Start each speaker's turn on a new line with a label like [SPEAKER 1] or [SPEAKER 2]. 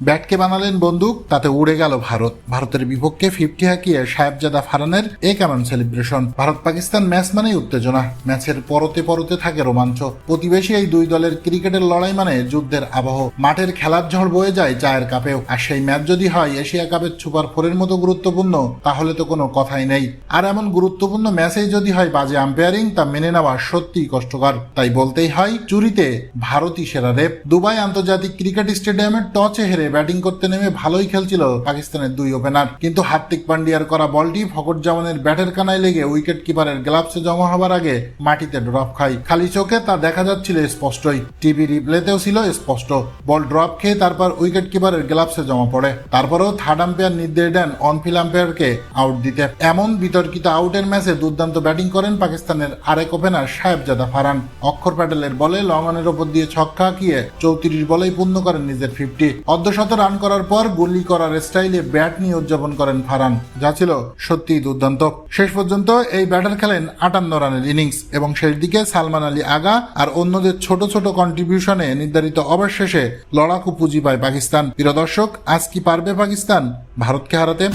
[SPEAKER 1] ব্যাটকে বানালেন বন্দুক, তাতে উড়ে গেল ভারত। ভারতের বিপক্ষে ফিফটি হাঁকিয়ে সাহেবজাদা ফারানের এ কেমন সেলিব্রেশন ভারত পাকিস্তান ম্যাচ মানেই উত্তেজনা। ম্যাচের পরতে পরতে থাকে রোমাঞ্চ। প্রতিবেশী এই দুই দলের ক্রিকেটের লড়াই মানে যুদ্ধের আবহ। মাঠের খেলার ঝড় বয়ে যায় চায়ের কাপেও। আর সেই ম্যাচ যদি হয় এশিয়া কাপের সুপার ফোরের মতো গুরুত্বপূর্ণ, তাহলে তো কোনো কথাই নেই। আর এমন গুরুত্বপূর্ণ ম্যাচেই যদি হয় বাজে আম্পায়ারিং তা মেনে নেওয়া সত্যিই কষ্টকর। তাই বলতেই হয়, চুরিতে ভারতই সেরা রেপ দুবাই আন্তর্জাতিক ক্রিকেট স্টেডিয়ামের টচে হেরে ব্যাটিং করতে নেমে ভালোই খেলছিল পাকিস্তানের দুই ওপেনার। কিন্তু হার্দিক পান্ডিয়ার করা বলটি ফকর জামানের ব্যাটের কানায় লেগে উইকেট কিপারের গ্লাভসে জমা হবার আগে মাটিতে ড্রপ খায়। খালি চোখে তা দেখা যাচ্ছিল স্পষ্টই। টিভি রিপ্লেতেও ছিল স্পষ্ট। বল ড্রপ খেয়ে তারপর উইকেট কিপারের গ্লাভসে জমা পড়ে। তারপরেও থার্ড আম্পায়ার নির্দেশ দেন অনফিল আম্পায়ারকে আউট দিতে। এমন বিতর্কিত আউটের ম্যাচে দুর্দান্ত ব্যাটিং করেন পাকিস্তানের আরেক ওপেনার সাহেবজাদা ফারান অক্ষর প্যাটেলের বলে লং লঙ্গনের ওপর দিয়ে ছক্কা হাঁকিয়ে চৌত্রিশ বলেই পূর্ণ করেন নিজের ফিফটি। অর্ধশত রান করার পর গুলি করার স্টাইলে ব্যাট নিয়ে উদযাপন করেন ফারান, যা ছিল সত্যিই দুর্দান্ত। শেষ পর্যন্ত এই ব্যাটার খেলেন আটান্ন রানের ইনিংস এবং শেষ দিকে সালমান আলী আগা আর অন্যদের ছোট ছোট কন্ট্রিবিউশনে নির্ধারিত ওভার শেষে লড়াকু পুঁজি পায় পাকিস্তান। প্রিয় দর্শক, আজ কি পারবে পাকিস্তান? ভারতকে হারাতে?